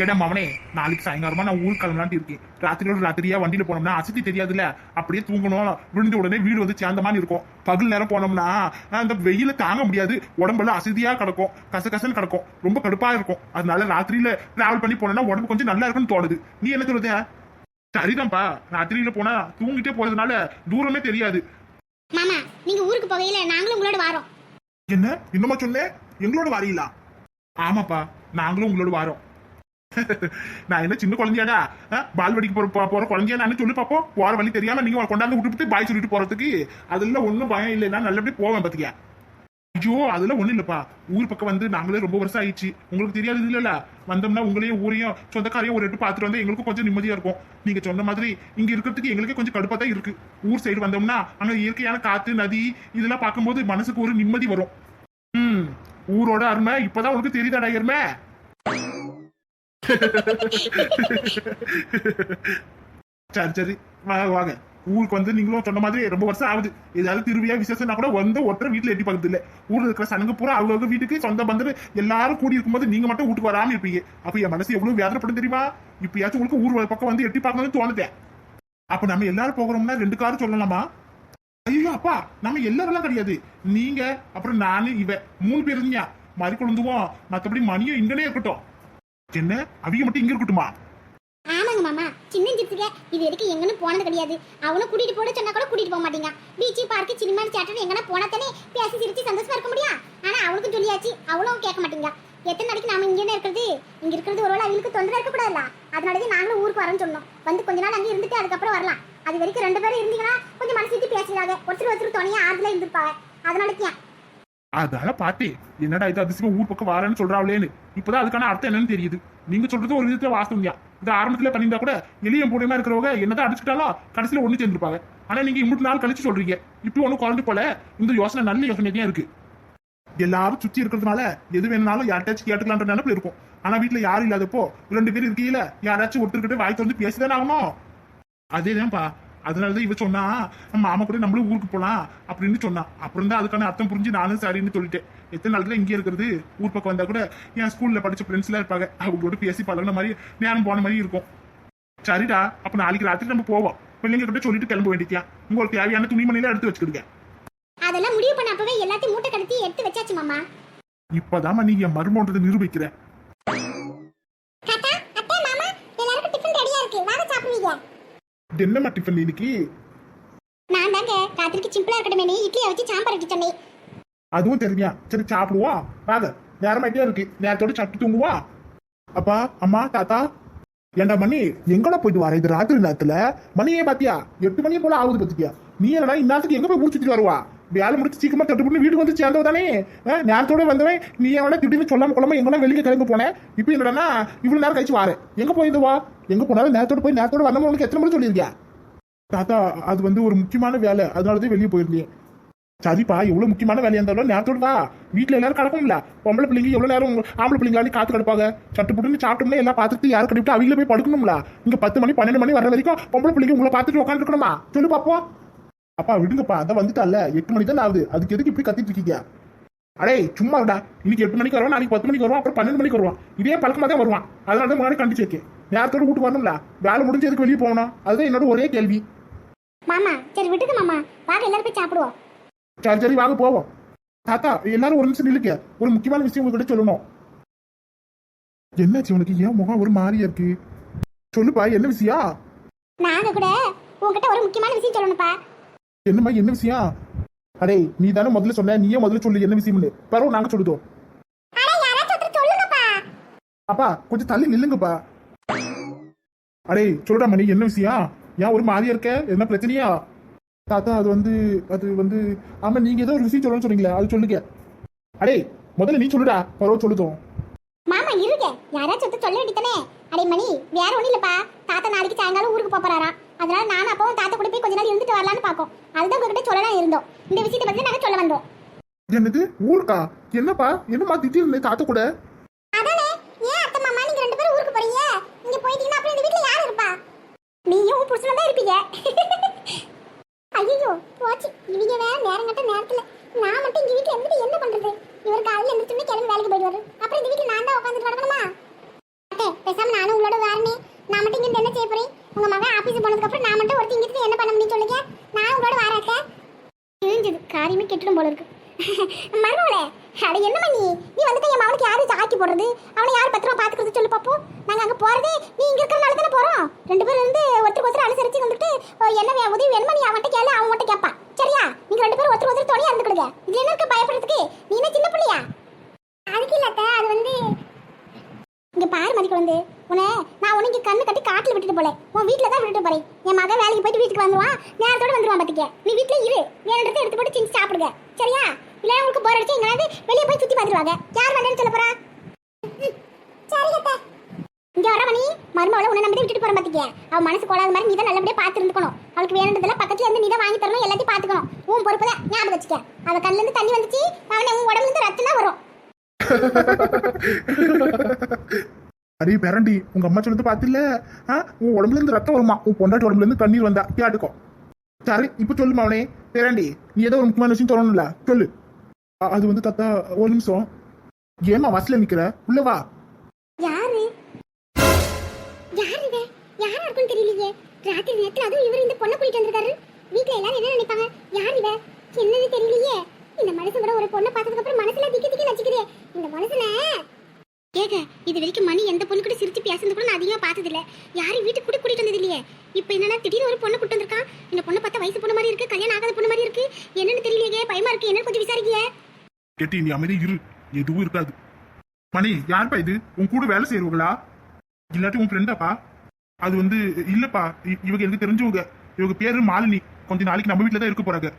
கேடா மவனே நாளைக்கு சாயங்காலமா நான் ஊர் கிளம்பலான்ட்டு இருக்கேன். ராத்திரியோட ராத்திரியா வண்டியில போனோம்னா அசதி தெரியாதுல்ல. அப்படியே தூங்கணும். விழுந்த உடனே வீடு வந்து சேர்ந்த மாதிரி இருக்கும். பகல் நேரம் போனோம்னா அந்த வெயில தாங்க முடியாது. உடம்பெல்லாம் அசதியா கிடக்கும். கசகசன்னு கிடக்கும். ரொம்ப கடுப்பா இருக்கும். அதனால ராத்திரியில டிராவல் பண்ணி போனோம்னா உடம்பு கொஞ்சம் நல்லா இருக்குன்னு தோணுது. நீ என்ன சொல்லுத? சரிதான்ப்பா. ராத்திரியில போனா தூங்கிட்டே போறதுனால தூரமே தெரியாது. மாமா நீங்க ஊருக்கு போகையில நாங்களும் உங்களோட வாரோம். என்ன? இன்னுமா சொன்னேன் எங்களோட வரீங்களா? ஆமாப்பா. நாங்களும் உங்களோட வாரோம். நான் என்ன சின்ன குழந்தையாடா? அஹ், பால்வாடிக்கு போற போற குழந்தையா? நான் சொல்லி பார்ப்போம் போற வழி தெரியாம நீங்க கொண்டாந்து விட்டுட்டு பாய் சொல்லிட்டு போறதுக்கு அதுல ஒண்ணும் பயம் இல்லை நான் நல்லபடி போவேன் பாத்தியா? ஐயோ அதெல்லாம் ஒண்ணும் இல்லப்பா. ஊர் பக்கம் வந்து நாங்களே ரொம்ப வருஷம் ஆயிடுச்சு. உங்களுக்கு தெரியாது இல்லல்ல? வந்தோம்னா உங்களையும் ஊரையும் சொந்தக்காரையும் ஒரு எட்டு பார்த்துட்டு வந்து எங்களுக்கும் கொஞ்சம் நிம்மதியா இருக்கும். நீங்க சொன்ன மாதிரி இங்க இருக்கிறதுக்கு எங்களுக்கே கொஞ்சம் கடுப்பா தான் இருக்கு. ஊர் சைடு வந்தோம்னா அங்க இயற்கையான காத்து நதி இதெல்லாம் பார்க்கும்போது மனசுக்கு ஒரு நிம்மதி வரும். ம் ஊரோட அருமை இப்பதான் உனக்கு தெரியுதாடா அருமை சரி சரி. வாங்க வாங்க. ஊருக்கு வந்து நீங்களும் சொன்ன மாதிரி ரொம்ப வருஷம் ஆகுது. ஏதாவது திருவிழா விசேஷம்னா கூட வந்து ஒருத்தர் வீட்டுல எட்டி பார்க்கறது இல்ல ஊர்ல இருக்கிற சனங்க பூரா அவங்க வீட்டுக்கு சொந்த பந்தர் எல்லாரும் கூடி இருக்கும்போது நீங்க மட்டும் வீட்டுக்கு வராம இருப்பீங்க. அப்ப என் மனசு எவ்வளவு வேதனைப்படும் தெரியுமா? இப்பயாச்சும் உங்களுக்கு ஊர் பக்கம் வந்து எட்டி பார்க்கணும்னு தோணுதேன். அப்ப நம்ம எல்லாரும் போகிறோம்னா ரெண்டு காரும் சொல்லலாமா? ஐயோ அப்பா நம்ம எல்லாரெல்லாம் கிடையாது. நீங்க அப்புறம் நானு இவ மூணு பேர் இருந்தீங்க. மறி கொழுந்துவோம் மத்தபடி மணியும் இங்கனே இருக்கட்டும். என்ன? அவிய மட்டும் இங்க இருக்கட்டுமா? ஆமாங்க மாமா. சின்ன சித்துக்க இது வரைக்கும் எங்கன்னு போனது கிடையாது. அவனும் கூட்டிட்டு போட சொன்னா கூட கூட்டிட்டு போக மாட்டீங்க. பீச்சு பார்க்கு சினிமா தியேட்டர் எங்கனா போனா தானே பேசி சிரிச்சு சந்தோஷமா இருக்க முடியும்? ஆனா அவளுக்கும் சொல்லியாச்சு அவளும் கேட்க மாட்டீங்க. எத்தனை நாளைக்கு நாம இங்கே இருக்கிறது? இங்க இருக்கிறது ஒருவேளை அவங்களுக்கு தொந்தரவு இருக்க கூடாதுல அதனாலதான் நாங்களும் ஊருக்கு வரோம்னு சொன்னோம். வந்து கொஞ்ச நாள் அங்கே இருந்துட்டு அதுக்கப்புறம் வரலாம். அது வரைக்கும் ரெண்டு பேரும் இருந்தீங்கன்னா கொஞ்சம் மனசு விட்டு பேசுறாங்க ஒருத்தர் ஒருத்தர் துணையா ஆறுதலா இருந்திருப்பாங்க. அதனாலதான் அதால பாத்தே என்னடா இது அதிசயமா ஊர் பக்கம் வாரேன்னு சொல்றாங்களேன்னு இப்பதான் அதுக்கான அர்த்தம் என்னன்னு தெரியுது. நீங்க சொல்றது ஒரு விதத்துல வாஸ்தவம் இந்த இது ஆரம்பத்துல பண்ணியிருந்தா கூட எளிய மூலியமா இருக்கிறவங்க என்னதான் அடிச்சுட்டாலும் கடைசியில ஒண்ணு சேர்ந்துருப்பாங்க. ஆனா நீங்க இம்புட்டு நாள் கழிச்சு சொல்றீங்க. இப்படி ஒன்னும் குழந்தை போல. இந்த யோசனை நல்ல யோசனை தான் இருக்கு. எல்லாரும் சுத்தி இருக்கிறதுனால எது வேணாலும் யார்ட்டாச்சும் கேட்டுக்கலான்ற நினைப்பு இருக்கும். ஆனா வீட்டுல யாரும் இல்லாதப்போ ரெண்டு பேரும் இருக்கீங்கள யாராச்சும் ஒருத்தர்கிட்ட வாய் திறந்து பேசிதானே ஆகணும்? அதேதான்ப்பா. அதனாலதான் இவ சொன்னா நம்ம மாமா கூட நம்மளும் ஊருக்கு போலாம் அப்படின்னு சொன்னா. அப்புறம் தான் அதுக்கான அர்த்தம் புரிஞ்சு நானும் சரின்னு சொல்லிட்டேன். எத்தனை நாள் இங்கே இருக்கிறது? ஊர் பக்கம் வந்தா கூட என் ஸ்கூல்ல படிச்ச ஃப்ரெண்ட்ஸ் எல்லாம் இருப்பாங்க. அவங்களோட பேசி பழகுன மாதிரி நேரம் போன மாதிரி இருக்கும். சரிடா அப்ப நாளைக்கு ராத்திரி நம்ம போவோம். பிள்ளைங்க கிட்ட சொல்லிட்டு கிளம்ப வேண்டியதியா உங்களுக்கு தேவையான துணிமணிலாம் எடுத்து வச்சுக்கிடுங்க. அதெல்லாம் முடிவு பண்ண அப்பவே எல்லாத்தையும் மூட்டை கடத்தி எடுத்து வச்சாச்சு மாமா. இப்பதாம்மா நீ என் மருமன்றதை நிரூபிக்கிற தாத்தா அத்தை மாமா எல்லாருக்கும் டிஃபன் ரெடியா இருக்கு வாங்க சாப்பிடுவீங்க என்னம்மா டிஃபன் இன்னைக்கு? நான் தாங்க ராத்திரிக்கு சிம்பிளா இருக்கட்டுமே இட்லியை வச்சு சாம்பார் வைக்க சொன்னேன். அதுவும் தெரியா சரி சாப்பிடுவோம் வாங்க நேரமாயிட்டே இருக்கு. நேரத்தோட சாப்பிட்டு தூங்குவா? அப்பா அம்மா தாத்தா. ஏண்டா மணி எங்கடா போயிட்டு வர? இது ராத்திரி நேரத்துல. மணியே பாத்தியா? எட்டு மணியே போல ஆகுது பாத்தியா? நீ என்னடா இந்நேரத்துக்கு எங்க போய் முடிச்சுட்டு வருவா? வேலை முடிச்சு சீக்கிரமா தட்டு பண்ணி வீட்டுக்கு வந்து சேர்ந்தவ தானே? நேரத்தோட வந்தவன். நீ எவனா திடீர்னு சொல்லாம கொள்ளாம எங்கெல்லாம் வெளியே கிளம்பி போனேன். இப்போ என்னடா இவ்வளவு நேரம் கழிச்சு வாரு எங்க போயிருந்தவா எங்க போனாலும் நேரத்தோட போய் நேரத்தோட வரணும் உனக்கு எத்தனை மணி சொல்லியிருக்கியா? தாத்தா அது வந்து ஒரு முக்கியமான வேலை. அதனாலதான் வெளியே போயிருந்தேன். சரிப்பா எவ்வளவு முக்கியமான வேலையாக இருந்தாலும் நேரத்தோட வா. வீட்டுல எல்லாரும் கிடக்கும்ல. பொம்பளை பிள்ளைங்க எவ்வளோ நேரம் ஆம்பளை பிள்ளைங்களாலே காத்து கிடப்பாங்க. சட்டு புட்டுன்னு சாப்பிட்டோம்னா எல்லாம் பார்த்துட்டு யாரும் கட்டிவிட்டு அவங்கள போய் படுக்கணும்ல. இங்க பத்து மணி பன்னெண்டு மணி வர வரைக்கும் பொம்பளை பிள்ளைங்க உங்களை பார்த்துட்டு உட்காந்துருக்கணுமா சொல்லு பாப்போம். அப்பா விடுங்கப்பா அதான் வந்துட்டால எட்டு மணி தான் ஆகுது. அதுக்கு எதுக்கு இப்படி கத்திட்டு இருக்கீங்க? அடே சும்மா இருடா. இன்னைக்கு எட்டு மணிக்கு வருவான் நாளைக்கு பத்து மணிக்கு வருவான் அப்புறம் பன்னெண்டு மணிக்கு வருவான். இதே பழக்கமா தான் வருவான். அதனால தான் முன்னாடி கண்டிச்சு வைக்கேன் நேரத்தோட வீட்டுக்கு வரணும்ல. வேலை முடிஞ்சு எதுக்கு வெளியே போகணும். அதுதான் என்னோட ஒரே கேள்வி. மாமா சரி விட்டுங்க மாமா. வாங்க எல்லாரும் போய் சாப்பிடுவோம். சரி சரி வாங்க போவோம். தாத்தா எல்லாரும் ஒரு நிமிஷம் நில்லுங்க. ஒரு முக்கியமான விஷயம் உங்ககிட்ட சொல்லணும். என்னாச்சு உனக்கு? ஏன் முகம் ஒரு மாதிரியா இருக்கு? சொல்லுப்பா என்ன விஷயம்? நாங்க கூட உங்ககிட்ட ஒரு முக்கியமான விஷயம் சொல்லணும்ப்பா. என்னம்மா என்ன விஷயம்? அடே நீ தானே முதல்ல சொன்ன நீயே முதல்ல சொல்லு என்ன விஷயம்னு. பரவாயில்ல நாங்க சொல்லுதோம் அப்பா கொஞ்சம் தள்ளி நில்லுங்கப்பா. அடே சொல்றா மணி என்ன விஷயம்? ஏன் ஒரு மாதிரியா இருக்க? என்ன பிரச்சனையா? தாத்தா அது வந்து அது வந்து ஆமா நீங்க ஏதோ ஒரு விஷயம் சொல்லணும்னு சொன்னீங்களே அது சொல்லுங்க. அடே முதல்ல நீ சொல்லுடா பரவாயில்ல சொல்லுதோம். மாமா இருங்க. யாராச்சும் சொல்ல வேண்டியதானே அடே மணி வேற ஒண்ணும் இல்லப்பா. தாத்தா நாளைக்கு சாயங்காலம் ஊருக்கு போறாராம். அதனால நானும் அப்பாவும் தாத்தா கூட போய் கொஞ்ச நாள் இருந்துட்டு வரலாம்னு பாக்கோம் அதுதான் உங்ககிட்ட சொல்லலாம் இருந்தோம். இந்த விஷயத்தை பத்தி நாங்க சொல்ல வந்தோம். என்னது? ஊருக்கா? என்னப்பா? என்னம்மா திடீர்னு தாத்தா கூட? அதானே? ஏன் அத்தை மாமா நீங்க ரெண்டு பேரும் ஊருக்கு போறீங்க? நீங்க போயிட்டீங்கன்னா அப்புறம் இந்த வீட்ல யார் இருப்பா? நீயும் புருஷனும் தான் இருப்பீங்க. ஐயோ போச்சு. இவங்க வேற நேரம் கட்ட நேரத்துல. நான் மட்டும் இங்க வீட்ல இருந்துட்டு என்ன பண்றது? இவர் காலையில எழுந்திரிச்சுமே கிளம்பி வேலைக்கு அப்புறம் இந்த வீட்ல நான் தான் உட்காந்துட்டு கிடக்கணுமா அத்தை பேசாம காரியமே கெட்டுடும் போல இருக்கு. மருமகளே அட என்னம்மா நீ? நீ வந்துட்டு என் மகனுக்கு யாரு ஆக்கி போடுறது? அவனை யார் பத்திரமா பாத்துக்கிறது சொல்லு பாப்போம். நாங்க அங்க போறதே நீ இங்க இருக்கிறனால தானே போறோம். ரெண்டு பேரும் வந்து ஒருத்தருக்கு ஒருத்தர் அனுசரிச்சு வந்துட்டு என்ன வே- உதவி வேணுமா நீ அவன்கிட்ட கேளு அவன் மட்டும் கேட்பான். சரியா? நீங்க ரெண்டு பேரும் ஒருத்தர் ஒருத்தர் துணையா இருந்துக்கிடுங்க. இதுல என்ன இருக்கு பயப்படுறதுக்கு? நீ என்ன சின்ன பிள்ளையா? அதுக்கு இல்லாத அது வந்து இங்க பாரு மதி குழந்தை. உன்னை நான் உனக்கு கண்ணு கட்டி காட்டில் விட்டுட்டு போல. உன் வீட்டில் தான் விட்டுட்டு போறேன். என் மகன் வேலைக்கு போயிட்டு வீட்டுக்கு வந்துருவான். நேரத்தோட வந்துருவான் பார்த்துக்க நீ வீட்டில் இரு. வேணுன்றதை எடுத்து போட்டு செஞ்சு சாப்பிடுங்க. சரியா? இல்லை உங்களுக்கு போர் அடிச்சு எங்களாவது வெளியே போய் சுற்றி பார்த்துருவாங்க. யார் வேண்டாம்னு சொல்ல போறா? ம், சரி வர மணி. மருமாவில் உன்னை நம்பி விட்டுட்டு போற பாத்துக்க. அவன் மனசு கோடாத மாதிரி நீ தான் நல்லபடியாக பார்த்து இருந்துக்கணும் அவளுக்கு வேணுன்றதெல்லாம் பக்கத்துல இருந்து நீ தான் வாங்கி தரணும் எல்லாத்தையும் பார்த்துக்கணும். உன் பொறுப்பு தான் ஞாபகம் வச்சுக்க. அவள் கண்ணிலேருந்து தண்ணி வந்துச்சு. அவனை உன் உடம்புலேருந்து ரத்தம் தான் வரும். அரி பேரண்டி உங்க அம்மா சொன்னது பாத்தில உன் உடம்புல இருந்து ரத்தம் வருமா? உன் பொண்டாட்டி உடம்புல இருந்து தண்ணீர் வந்தா? கேட்டுக்கோ. சரி இப்ப சொல்லுமா அவனே பேரண்டி நீ ஏதோ ஒரு முக்கியமான விஷயம் சொல்லணும்ல? சொல்லு. அது வந்து தாத்தா ஒரு நிமிஷம். ஏமா வாசல நிக்கிற? உள்ள வா. யாரு? யாரு இவ யாரா இருக்குன்னு தெரியலையே. ராத்திரி நேரத்துல அதுவும் இவர் இந்த பொண்ணை கூட்டிட்டு வந்திருக்காரு. வீட்டுல எல்லாரும் என்ன நினைப்பாங்க? யார் இவ என்னன்னு தெரியலையே. இந்த மனுஷன் கூட ஒரு பொண்ணை பார்த்ததுக்கு அப்புறம் இந்த மனுஷனை கேக்க இது வரைக்கும் மணி எந்த பொண்ணு கூட சிரிச்சு பேசுறது கூட நான் அதிகமா பார்த்தது இல்ல யாரும் வீட்டுக்கு கூட கூட்டிட்டு வந்தது இல்லையே இப்போ என்னன்னா திடீர்னு ஒரு பொண்ணு கூட்டு வந்திருக்கான். இந்த பொண்ணை பார்த்தா வயசு பொண்ணு மாதிரி இருக்கு கல்யாணம் ஆகாத பொண்ணு மாதிரி இருக்கு. என்னன்னு தெரியலையே பயமா இருக்கு. என்ன கொஞ்சம் விசாரிக்கிய. கேட்டி நீ அமைதி இரு. எதுவும் இருக்காது. மணி யாருப்பா இது? உன் கூட வேலை செய்யறவங்களா இல்லாட்டி உன் ஃப்ரெண்டாப்பா அது வந்து இல்லப்பா. இவங்க எனக்கு தெரிஞ்சவங்க. இவங்க பேரு மாலினி. கொஞ்ச நாளைக்கு நம்ம வீட்டுல தான் இருக்க போறாங்க.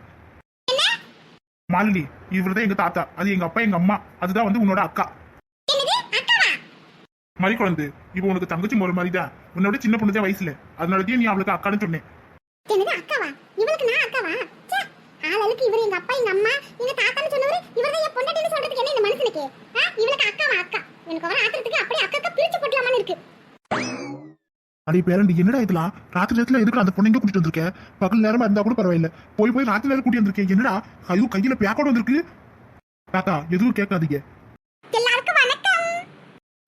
மாலினி இவர் தான் எங்க தாத்தா. அது எங்க அப்பா எங்க அம்மா. அதுதான் வந்து உன்னோட அக்கா. மறி குழந்தை இப்போ உனக்கு தங்கச்சி முறை மாதிரி தான் உன்னோட சின்ன பொண்ணு தான் வயசுல. அதனாலதான் நீ அவளுக்கு அக்கான்னு சொன்னேன். ஆளாளுக்கு இவர் எங்க அப்பா எங்க அம்மா எங்க தாத்தான்னு சொன்னவர் இவர் தான் என் பொண்டாட்டின்னு சொல்றதுக்கு என்ன இந்த மனுஷனுக்கு? இவளுக்கு அக்காவா அக்கா? எனக்கு வர ஆத்திரத்துக்கு அடே பேரண்டி என்னடா இதெல்லாம்? ராத்திரி நேரத்துல எதுக்கு அந்த பொண்ணைங்க கூட்டிட்டு வந்திருக்க? பகல் நேரமா இருந்தா கூட பரவாயில்ல. போய் போய் ராத்திரி நேரம் கூட்டி வந்திருக்கேன் என்னடா? ஐயோ கையில பேக்கோட வந்திருக்கு. தாத்தா எதுவும் கேட்காதீங்க.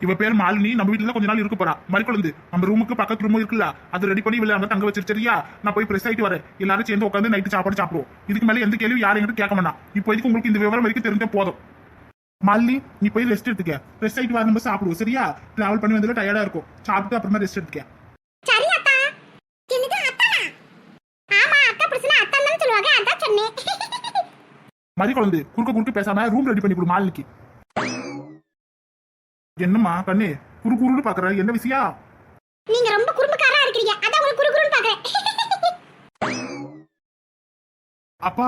இவ பேர் மாலினி. நம்ம வீட்டுல கொஞ்ச நாள் இருக்க போறா. மறுக்குழந்து நம்ம ரூமுக்கு பக்கத்து ரூமும் இருக்குல்ல. அது ரெடி பண்ணி இவள அங்க தங்க வச்சிரு சரியா? நான் போய் ஃப்ரெஷ் ஆயிட்டு வரேன். எல்லாரும் சேர்ந்து உட்காந்து நைட்டு சாப்பாடு சாப்பிடுவோம். இதுக்கு மேல எந்த கேள்வி யாரும் என்கிட்ட கேட்க வேணாம். இப்போதைக்கு உங்களுக்கு இந்த விவரம் வரைக்கும் தெரிஞ்சா போதும். மாலினி நீ போய் ரெஸ்ட் எடுத்துக்க. ரெஸ்ட் ஆயிட்டு வர நம்ம சாப்பிடுவோம் சரியா? டிராவல் பண்ணி வந்ததுல டயர்டா இருக்கும். சாப்பிட்டு அப்புறமா ரெஸ்ட் எடுத்துக்க. சரி அத்தா என்னது அத்தானா? ஆமா அக்கா புருஷனா அத்தான் தான் சொல்லுவாங்க. அதான் சொன்னேன். மதி குழந்தை குறுக்க குறுக்க பேசாம ரூம் ரெடி பண்ணி கொடு மாலினிக்கு என்னம்மா கண்ணு குறு குறுன்னு பாக்குற என்ன விஷயம்? நீங்க ரொம்ப குறும்புக்காரா இருக்கீங்க அதான் உங்களுக்கு குறு குறுன்னு பாக்குறேன். அப்பா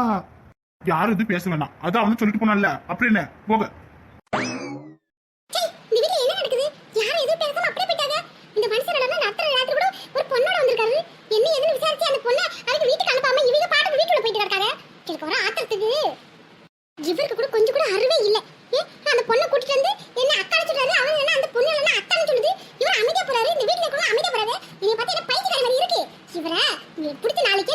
யாரும் எதுவும் பேச வேணாம். அதான் அவனு சொல்லிட்டு போனான்ல. அப்புறம் என்ன? போக சீ, இந்த வீட்ல என்ன நடக்குது யாரும் எதுவும் பேசாம அப்படியே போயிட்டாங்க இந்த மனுஷனோட அத்தனை ராத்திரி கூட ஒரு பொண்ணோட வந்திருக்காரு என்ன ஏதுன்னு விசாரிச்சு அந்த பொண்ணை அதுக்கு வீட்டுக்கு அனுப்பாம இவங்க பாட்டுக்கு வீட்டுக்குள்ள போயிட்டு இருக்காங்க எனக்கு வர ஆத்திரத்துக்கு இவருக்கு கூட கொஞ்சம் கூட அறிவே இல்ல ஏ, அந்த பொண்ணை கூட்டிட்டு வந்து என்ன அக்கான்னு சொல்றாரு அவன் என்ன அந்த பொண்ணு என்ன அத்தான்னு சொல்லுது இவர் அமைதியா போறாரு இந்த வீட்டுல கூட அமைதியா போறாரு இவங்க பார்த்தா என்ன பைத்தியக்கார மாதிரி இருக்கு இவரை நீ பிடிச்ச நாளைக்கே